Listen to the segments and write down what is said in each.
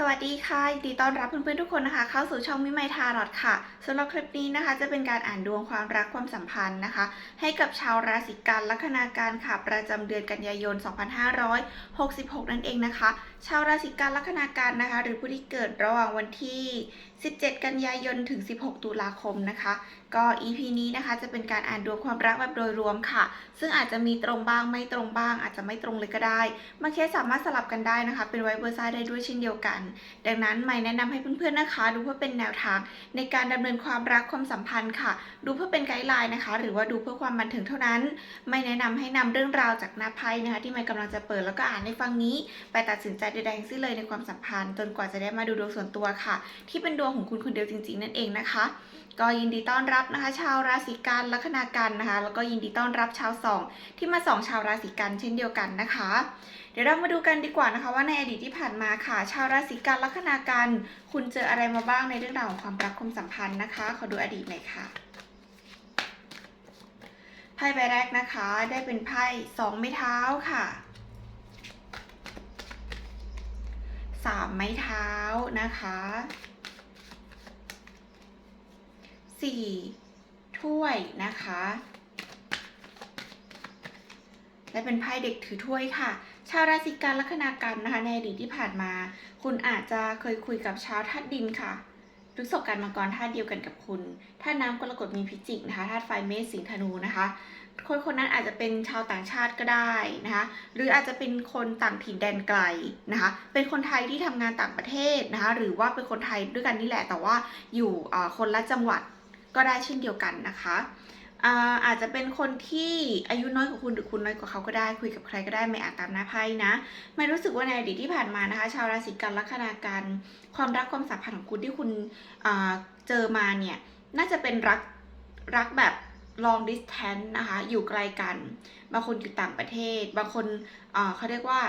สวัสดีค่ะยินดีต้อนรับเพื่อนๆทุกคนนะคะ เข้าสู่ช่องมิไมทารอดค่ะสำหรับคลิปนี้นะคะ จะเป็นการอ่านดวงความรักความสัมพันธ์นะคะ ให้กับชาวราศีกันลัคนาการค่ะ ประจำเดือนกันยายน 2566 นั่นเองนะคะ ชาวราศีกันลัคนาการนะคะ หรือผู้ที่เกิดระหว่างวันที่17 กันยายนถึง 16 ตุลาคมนะคะ ก็ EP นี้นะคะจะเป็นการอ่านดวงความรักแบบโดยรวมค่ะ ซึ่งอาจจะมีตรงบ้างไม่ตรงบ้าง อาจจะไม่ตรงเลยก็ได้บางเคสสามารถสลับกันได้นะคะ เป็นไวเบอร์ซ่าได้ด้วยเช่นเดียวกัน ดังนั้นไม่แนะนำให้เพื่อนๆนะคะ ดูเพื่อเป็นแนวทางในการดำเนินความรักความสัมพันธ์ค่ะ ดูเพื่อเป็นไกด์ไลน์นะคะ หรือว่าดูเพื่อความบันเทิงเท่านั้น ไม่แนะนำให้นำเรื่องราวจากหน้าไพ่นะคะ ที่ไม่กำลังจะเปิดแล้วก็อ่านในฟังนี้ ไปตัดสินใจใดๆทั้งสิ้นเลยในความสัมพันธ์จนกว่าจะได้มาดูดวงส่วนตัวค่ะ ที่เป็นดวงของคุณคนเดียวจริง ๆ นั่นเองนะคะ ก็ยินดีต้อนรับนะคะ ชาวราศีกันลัคนากันนะคะ แล้วก็ยินดีต้อนรับชาวสองที่มาสองชาวราศีกันเช่นเดียวกันนะคะ เดี๋ยวเรามาดูกันดีกว่านะคะ ว่าในอดีตที่ผ่านมาค่ะ ชาวราศีกันลัคนากันคุณเจออะไรมาบ้างในเรื่องราวของความรักความสัมพันธ์นะคะ ขอดูอดีตหน่อยค่ะไพ่ใบแรกนะคะได้เป็นไพ่สองไม้เท้าค่ะสามไม้เท้านะคะ สี่ถ้วยนะคะ และเป็นไพ่เด็กถือถ้วยค่ะ ชาวราศีกันลัคนากันนะคะ ในอดีตที่ผ่านมา คุณอาจจะเคยคุยกับชาวธาตุดินค่ะพฤษภกันมังกรธาตุเดียวกันกับคุณธาตุน้ำกรกฎมีพิจิกนะคะธาตุไฟเมษสิงห์ธนูนะคะ คนคนนั้นอาจจะเป็นชาวต่างชาติก็ได้นะคะ หรืออาจจะเป็นคนต่างถิ่นแดนไกลนะคะ เป็นคนไทยที่ทำงานต่างประเทศนะคะ หรือว่าเป็นคนไทยด้วยกันนี่แหละ แต่ว่าอยู่คนละจังหวัด ก็ได้เช่นเดียวกันนะคะอ่าอาจจะเป็นคนที่อายุน้อยกว่าคุณหรือคุณน้อยกว่าเขาก็ได้คุยกับใครก็ได้ไม่อ่านตามหน้าไพ่นะ ไม่รู้สึกว่าในอดีตที่ผ่านมานะคะ ชาวราศีกันลัคนาการความรักความสัมพันธ์ของคุณที่คุณอ่าเจอมาเนี่ยน่าจะเป็นรักรักแบบ long distance นะคะ อยู่ไกลกัน บางคนอยู่ต่างประเทศ บางคนอ่าเขาเรียกว่า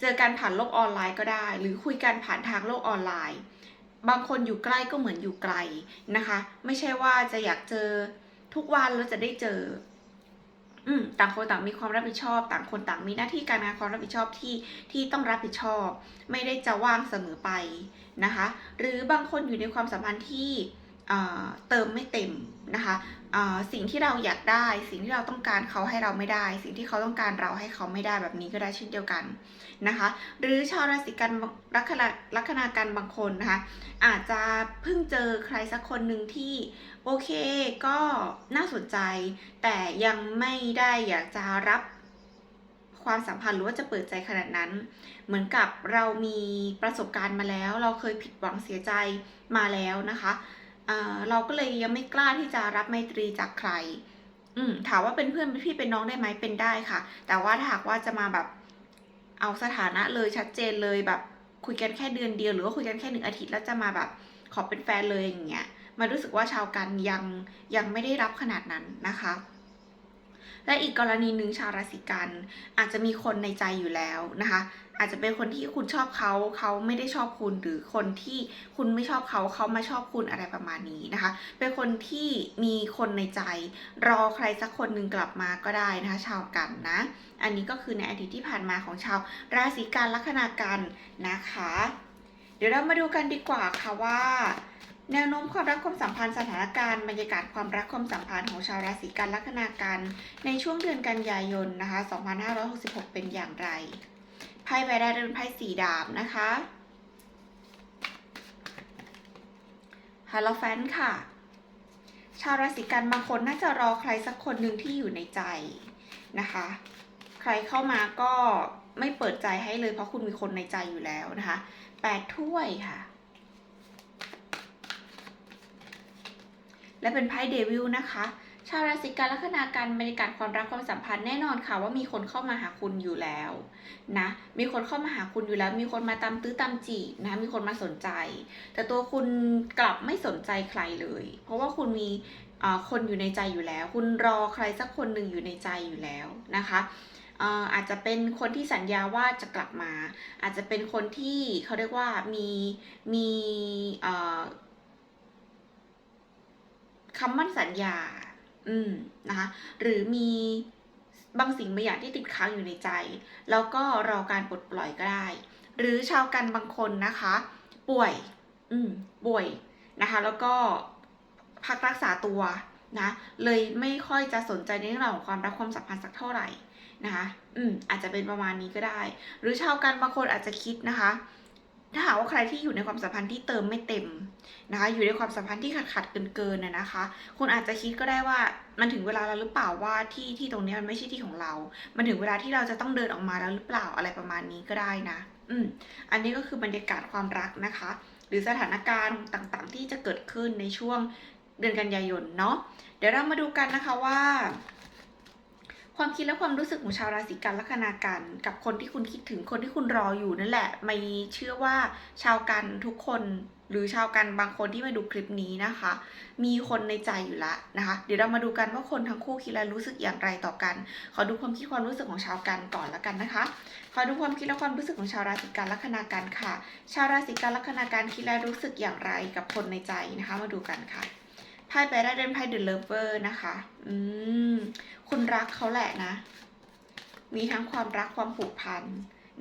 เจอกันผ่านโลกออนไลน์ก็ได้ หรือคุยกันผ่านทางโลกออนไลน์ บางคนอยู่ใกล้ก็เหมือนอยู่ไกลนะคะ ไม่ใช่ว่าจะอยากเจอทุกวันแล้วจะได้เจอ อืมต่างคนต่างมีความรับผิดชอบ ต่างคนต่างมีหน้าที่การงานความรับผิดชอบที่ที่ต้องรับผิดชอบ ไม่ได้จะว่างเสมอไปนะคะ หรือบางคนอยู่ในความสัมพันธ์ที่ เติมไม่เต็มนะคะสิ่งที่เราอยากได้ สิ่งที่เราต้องการเขาให้เราไม่ได้ สิ่งที่เขาต้องการเราให้เขาไม่ได้แบบนี้ก็ได้เช่นเดียวกันนะคะ หรือชาวราศีกันลัคนาลัคนากันบางคนนะคะอาจจะเพิ่งเจอใครสักคนหนึ่งที่โอเคก็น่าสนใจ แต่ยังไม่ได้อยากจะรับความสัมพันธ์หรือว่าจะเปิดใจขนาดนั้น เหมือนกับเรามีประสบการณ์มาแล้ว เราเคยผิดหวังเสียใจมาแล้วนะคะ เอ่อเราก็เลยยังไม่กล้าที่จะรับไมตรีจากใคร อืมถามว่าเป็นเพื่อนเป็นพี่เป็นน้องได้ไหมเป็นได้ค่ะ แต่ว่าถ้าหากว่าจะมาแบบเอาสถานะเลยชัดเจนเลยแบบคุยกันแค่เดือนเดียวหรือว่าคุยกันแค่หนึ่งอาทิตย์แล้วจะมาแบบขอเป็นแฟนเลยอย่างเงี้ยมันรู้สึกว่าชาวกันยังยังไม่ได้รับขนาดนั้นนะคะ และอีกกรณีหนึ่งชาวราศีกัน อาจจะมีคนในใจอยู่แล้วนะคะ อาจจะเป็นคนที่คุณชอบเขาเขาไม่ได้ชอบคุณหรือคนที่คุณไม่ชอบเขาเขามาชอบคุณอะไรประมาณนี้นะคะ เป็นคนที่มีคนในใจ รอใครสักคนหนึ่งกลับมาก็ได้นะคะ ชาวกันนะ อันนี้ก็คือในอดีตที่ผ่านมาของชาวราศีกันลัคนากันนะคะ เดี๋ยวเรามาดูกันดีกว่าค่ะว่า แนวโน้มความรักความสัมพันธ์สถานการณ์บรรยากาศความรักความสัมพันธ์ของชาวราศีกันลัคนากันในช่วงเดือนกันยายนนะคะ 2566 เป็นอย่างไร ไพ่ใบแรกเป็นไพ่สีดาบนะคะฮาโลแฟนค่ะ ชาวราศีกันบางคนน่าจะรอใครสักคนหนึ่งที่อยู่ในใจนะคะ ใครเข้ามาก็ไม่เปิดใจให้เลยเพราะคุณมีคนในใจอยู่แล้วนะคะแปดถ้วยค่ะ และเป็นไพ่เดวิลนะคะ ชาวราศีกันลัคนาการบรรยากาศความรักความสัมพันธ์แน่นอนค่ะว่ามีคนเข้ามาหาคุณอยู่แล้วนะมีคนเข้ามาหาคุณอยู่แล้ว มีคนมาตามตื้อตามจีบนะมีคนมาสนใจ แต่ตัวคุณกลับไม่สนใจใครเลย เพราะว่าคุณมีคนอยู่ในใจอยู่แล้ว คุณรอใครสักคนหนึ่งอยู่ในใจอยู่แล้วนะคะอาจจะเป็นคนที่สัญญาว่าจะกลับมา อาจจะเป็นคนที่เขาเรียกว่ามีมี คำมั่นสัญญา อืมนะคะ หรือมีบางสิ่งบางอย่างที่ติดค้างอยู่ในใจ แล้วก็รอการปลดปล่อยก็ได้ หรือชาวกันบางคนนะคะ ป่วย อืมป่วยนะคะ แล้วก็พักรักษาตัวนะ เลยไม่ค่อยจะสนใจในเรื่องราวของความรักความสัมพันธ์สักเท่าไหร่นะคะ อืมอาจจะเป็นประมาณนี้ก็ได้ หรือชาวกันบางคนอาจจะคิดนะคะ ถ้าหากว่าใครที่อยู่ในความสัมพันธ์ที่เติมไม่เต็มนะคะ อยู่ในความสัมพันธ์ที่ขาดขาดเกินเกินน่ะนะคะ คุณอาจจะคิดก็ได้ว่ามันถึงเวลาแล้วหรือเปล่าว่าที่ที่ตรงนี้มันไม่ใช่ที่ของเรา มันถึงเวลาที่เราจะต้องเดินออกมาแล้วหรือเปล่าอะไรประมาณนี้ก็ได้นะ อืม อันนี้ก็คือบรรยากาศความรักนะคะ หรือสถานการณ์ต่างๆ ที่จะเกิดขึ้นในช่วงเดือนกันยายนเนาะ เดี๋ยวเรามาดูกันนะคะว่า ความคิดและความรู้สึกของชาวราศีกันลัคนากันกับคนที่คุณคิดถึงคนที่คุณรออยู่นั่นแหละ ไม่เชื่อว่าชาวกันทุกคนหรือชาวกันบางคนที่มาดูคลิปนี้นะคะ มีคนในใจอยู่ละนะคะ เดี๋ยวเรามาดูกันว่าคนทั้งคู่คิดและรู้สึกอย่างไรต่อกัน ขอดูความคิดความรู้สึกของชาวกันก่อนละกันนะคะ ขอดูความคิดและความรู้สึกของชาวราศีกันลัคนากันค่ะ ชาวราศีกันลัคนากันคิดและรู้สึกอย่างไรกับคนในใจนะคะ มาดูกันค่ะไพ่ไปได้เดนไพ่เดอะเลเวอร์นะคะ อืม คุณรักเขาแหละนะ มีทั้งความรักความผูกพัน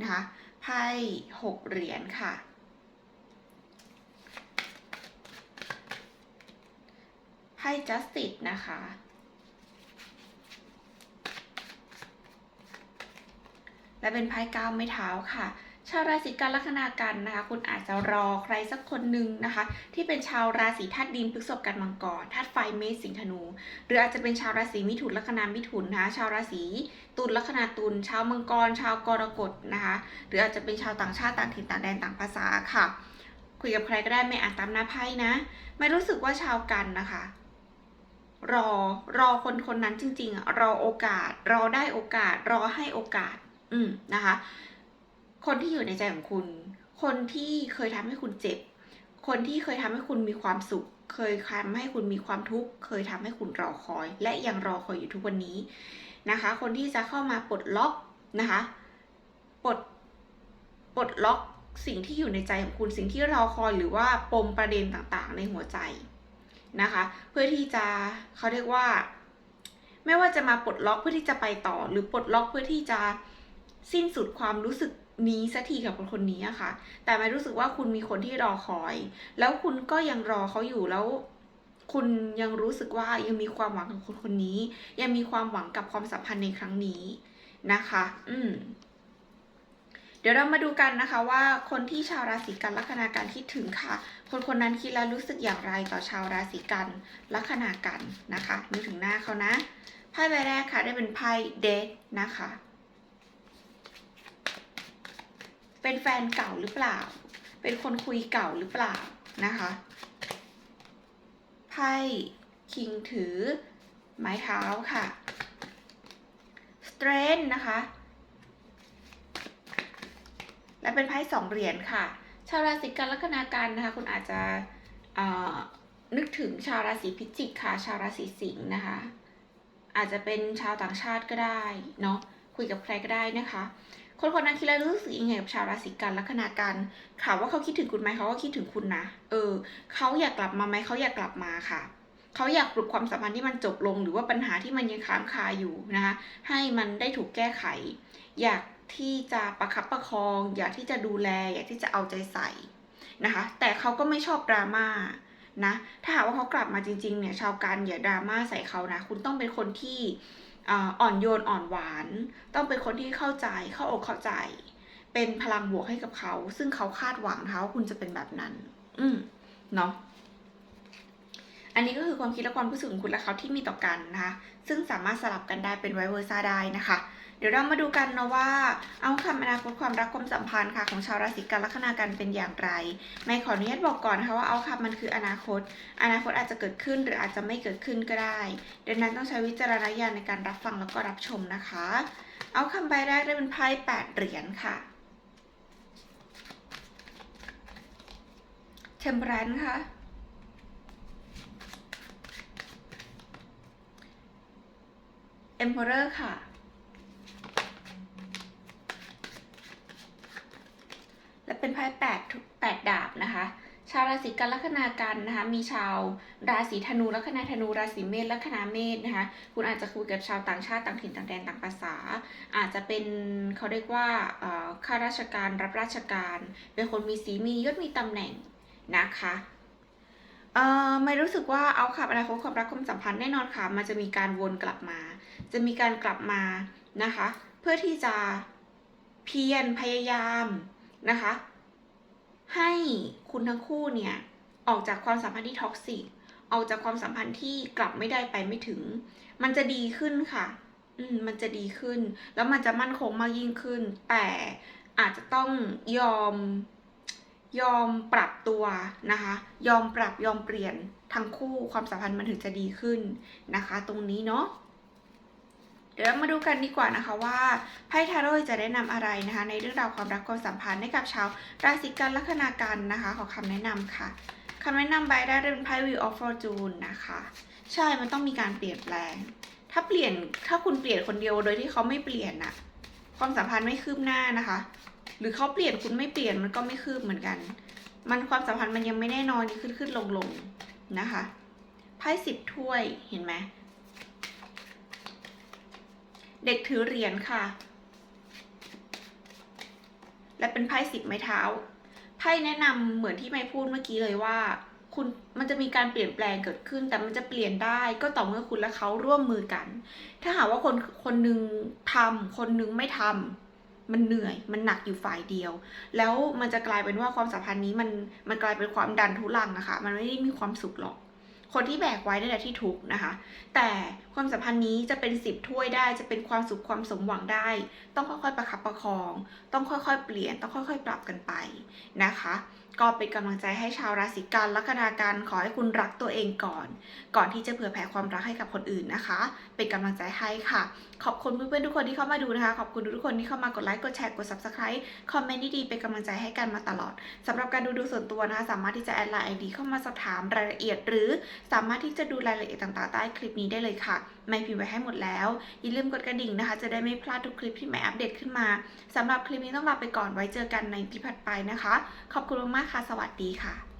นะคะไพ่หกเหรียญค่ะไพ่ justice นะคะและเป็นไพ่ก้าวไม่เท้าค่ะ ชาวราศีกันลัคนากันนะคะคุณอาจจะรอใครสักคนหนึ่งนะคะ ที่เป็นชาวราศีธาตุดินพฤษภกันมังกรธาตุไฟเมษสิงห์ธนู หรืออาจจะเป็นชาวราศีมิถุนลัคนามิถุนนะคะชาวราศีตุลลัคนาตุลชาวมังกร ชาวกรกฎนะคะ หรืออาจจะเป็นชาวต่างชาติต่างถิ่นต่างแดนต่างภาษาค่ะ คุยกับใครก็ได้ไม่อ่านตามหน้าไพ่นะ ไม่รู้สึกว่าชาวกันนะคะรอรอคนคนนั้นจริงๆรอโอกาส รอได้โอกาส รอให้โอกาส อืมนะคะ คนที่อยู่ในใจของคุณ คนที่เคยทำให้คุณเจ็บ คนที่เคยทำให้คุณมีความสุข เคยทำให้คุณมีความทุกข์ เคยทำให้คุณรอคอย และยังรอคอยอยู่ทุกวันนี้นะคะ คนที่จะเข้ามาปลดล็อกนะคะ ปลด ปลดล็อกสิ่งที่อยู่ในใจของคุณ สิ่งที่รอคอยหรือว่าปมประเด็นต่างๆ ในหัวใจนะคะ เพื่อที่จะเขาเรียกว่า ไม่ว่าจะมาปลดล็อกเพื่อที่จะไปต่อ หรือปลดล็อกเพื่อที่จะสิ้นสุดความรู้สึก นี้สักทีกับคนคนนี้อะค่ะ แต่ไม่รู้สึกว่าคุณมีคนที่รอคอย แล้วคุณก็ยังรอเขาอยู่แล้ว คุณยังรู้สึกว่ายังมีความหวังกับคนคนนี้ ยังมีความหวังกับความสัมพันธ์ในครั้งนี้นะคะ อืมเดี๋ยวเรามาดูกันนะคะว่าคนที่ชาวราศีกันลัคนาการคิดถึงค่ะ คนคนนั้นคิดและรู้สึกอย่างไรต่อชาวราศีกันลัคนากันนะคะนึกถึงหน้าเขานะไพ่ใบแรกค่ะได้เป็นไพ่เดทนะคะ เป็นแฟนเก่าหรือเปล่า เป็นคนคุยเก่าหรือเปล่านะคะ ไพ่คิงถือไม้เท้าค่ะสเตรนนะคะ และเป็นไพ่สองเหรียญค่ะ ชาวราศีกันลัคนากันนะคะ คุณอาจจะนึกถึงชาวราศีพิจิกค่ะ ชาวราศีสิงห์นะคะ อาจจะเป็นชาวต่างชาติก็ได้เนาะ คุยกับใครก็ได้นะคะ คนคนนั้นคิดแล้วรู้สึกยังไงกับชาวราศีกันลัคนากันถามว่าเขาคิดถึงคุณไหมเขาก็คิดถึงคุณนะ เออ เขาอยากกลับมาไหมเขาอยากกลับมาค่ะ เขาอยากปลุกความสัมพันธ์ที่มันจบลง หรือว่าปัญหาที่มันยังค้างคาอยู่นะคะให้มันได้ถูกแก้ไข อยากที่จะประคับประคอง อยากที่จะดูแล อยากที่จะเอาใจใส่นะคะ แต่เขาก็ไม่ชอบดราม่า นะ ถ้าหากว่าเขากลับมาจริงๆเนี่ยชาวกันอย่าดราม่าใส่เขานะ คุณต้องเป็นคนที่อ่อนโยนอ่อนหวาน ต้องเป็นคนที่เข้าใจเข้าอกเข้าใจ เป็นพลังบวกให้กับเขา ซึ่งเขาคาดหวังนะคะว่าคุณจะเป็นแบบนั้น อืมเนาะอันนี้ก็คือความคิดและความรู้สึกของคุณและเขาที่มีต่อกันนะคะ ซึ่งสามารถสลับกันได้เป็นไวเวอร์ซ่าได้นะคะ เดี๋ยวเรามาดูกันนะว่า เอาคำอนาคตความรักความสัมพันธ์ค่ะของชาวราศีกันลัคนากันเป็นอย่างไรไม่ขออนุญาตบอกก่อนนะคะว่าเอาคำมันคืออนาคต อนาคตอาจจะเกิดขึ้นหรืออาจจะไม่เกิดขึ้นก็ได้ดังนั้นต้องใช้วิจารณญาณในการรับฟังแล้วก็รับชมนะคะ เอาคำใบแรกได้เป็นไพ่แปดเหรียญค่ะเทมเพรนค่ะ Emperor ค่ะ และเป็นไพ่แปดแปดดาบนะคะ ชาวราศีกันลัคนากันนะคะ มีชาวราศีธนูลัคนาธนูราศีเมษลัคนาเมษนะคะ คุณอาจจะคุยกับชาวต่างชาติต่างถิ่นต่างแดนต่างภาษา อาจจะเป็นเขาเรียกว่าข้าราชการรับราชการ เป็นคนมีสีมียศมีตำแหน่งนะคะเอ่อไม่รู้สึกว่าเอาขับอนาคตความรักความสัมพันธ์แน่นอนค่ะ มันจะมีการวนกลับมา จะมีการกลับมานะคะ เพื่อที่จะเพียรพยายาม นะคะ ให้คุณทั้งคู่เนี่ยออกจากความสัมพันธ์ที่ท็อกซิกออกจากความสัมพันธ์ที่กลับไม่ได้ไปไม่ถึง มันจะดีขึ้นค่ะ อืม มันจะดีขึ้น แล้วมันจะมั่นคงมากยิ่งขึ้น แต่อาจจะต้องยอม ยอมปรับตัวนะคะ ยอมปรับยอมเปลี่ยนทั้งคู่ความสัมพันธ์มันถึงจะดีขึ้นนะคะ ตรงนี้เนาะ ดี๋ยวเรามาดูกันดีกว่านะคะว่าไพ่ทาโร่จะแนะนำอะไรนะคะ ในเรื่องราวความรักความสัมพันธ์ให้กับชาวราศีกันลัคนากันนะคะ ขอคำแนะนำค่ะคำแนะนำใบได้เป็นไพ่ Wheel of Fortune นะคะ ใช่มันต้องมีการเปลี่ยนแปลง ถ้าเปลี่ยนถ้าคุณเปลี่ยนคนเดียวโดยที่เขาไม่เปลี่ยนน่ะความสัมพันธ์ไม่คืบหน้านะคะ หรือเขาเปลี่ยนคุณไม่เปลี่ยนมันก็ไม่คืบเหมือนกัน มันความสัมพันธ์มันยังไม่แน่นอนขึ้นขึ้นลงลงนะคะไพ่สิบถ้วยเห็นไหม เด็กถือเหรียญค่ะ และเป็นไพ่สิบไม้เท้า ไพ่แนะนำเหมือนที่ไม่พูดเมื่อกี้เลยว่า คุณมันจะมีการเปลี่ยนแปลงเกิดขึ้น แต่มันจะเปลี่ยนได้ก็ต่อเมื่อคุณและเขาร่วมมือกัน ถ้าหากว่าคนคนหนึงทำคนหนึงไม่ทำมันเหนื่อย มันหนักอยู่ฝ่ายเดียว แล้วมันจะกลายเป็นว่าความสัมพันธ์นี้มันมันกลายเป็นความดันทุลังนะคะ มันไม่ได้มีความสุขหรอก คนที่แบกไว้นั่นแหละที่ทุกข์นะคะ แต่ความสัมพันธ์นี้จะเป็นสิบถ้วยได้จะเป็นความสุขความสมหวังได้ ต้องค่อยๆประคับประคอง ต้องค่อยๆ เปลี่ยน ต้องค่อย ๆ ปรับกันไปนะคะ ก็เป็นกำลังใจให้ชาวราศีกันลัคนาการขอให้คุณรักตัวเองก่อน ก่อนที่จะเผื่อแผ่ความรักให้กับคนอื่นนะคะ เป็นกำลังใจให้ค่ะ ขอบคุณเพื่อนๆทุกคนที่เข้ามาดูนะคะ ขอบคุณทุกคนที่เข้ามากดไลค์กดแชร์กด subscribe คอมเมนต์ดีๆเป็นกำลังใจให้กันมาตลอดสำหรับการดูดูส่วนตัวนะคะ สามารถที่จะแอดไลน์ไอดีเข้ามาสอบถามรายละเอียด หรือสามารถที่จะดูรายละเอียดต่างๆใต้คลิปนี้ได้เลยค่ะ ไม่พิมพ์ไว้ให้หมดแล้วอย่าลืมกดกระดิ่งนะคะ จะได้ไม่พลาดทุกคลิปที่ใหม่อัปเดตขึ้นมาสำหรับคลิปนี้ต้องลาไปก่อนไว้เจอกันในคลิปถัดไปนะคะ ขอบคุณมากค่ะ สวัสดีค่ะ